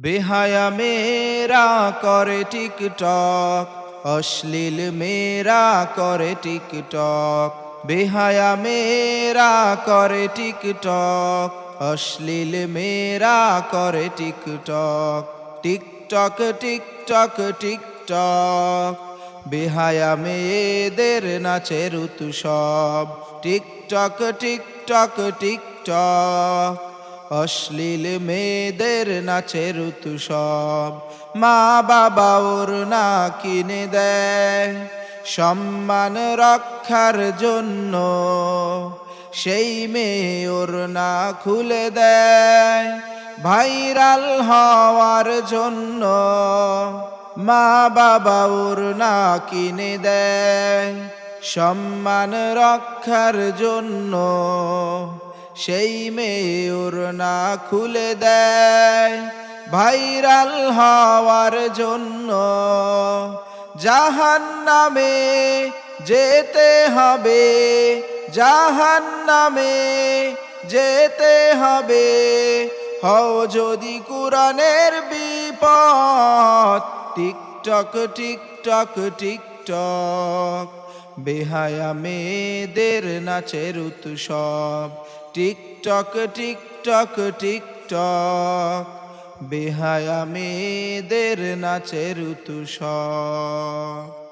বেহায়া মেরা করে টিকটক, অশ্লীল মেরা করে টিকটক। বেহায়া মেরা করে টিকটক, অশ্লীল মেরা করে টিকটক। TikTok TikTok TikTok. বেহায়া মেয়েদের নাচের উৎসব টিকটক টিকটক টিকটক। অশ্লীল মেয়েদের নাচের উৎসব মা বাবা ওর না কিনে দেয় সম্মান রক্ষার জন্য। সেই মেয়ে ওর না খুলে দেয় ভাইরাল হওয়ার জন্য। মা বাবা ওর না কিনে দেয় সম্মান রক্ষার জন্য। সেই মেয়ে ওর না খুলে দেয়। ভাইরাল হওয়ার জন্য জাহান নামে যেতে হবে জাহান নামে যেতে হবে। হও যদি কোরআনের বিপদ, টিকটক টিকটক টিকটক। বেহায়া মেয়েদের নাচের উৎসব টিকটক টিকটক টিকটক। বেহায়া মেয়েদের নাচের উৎসব।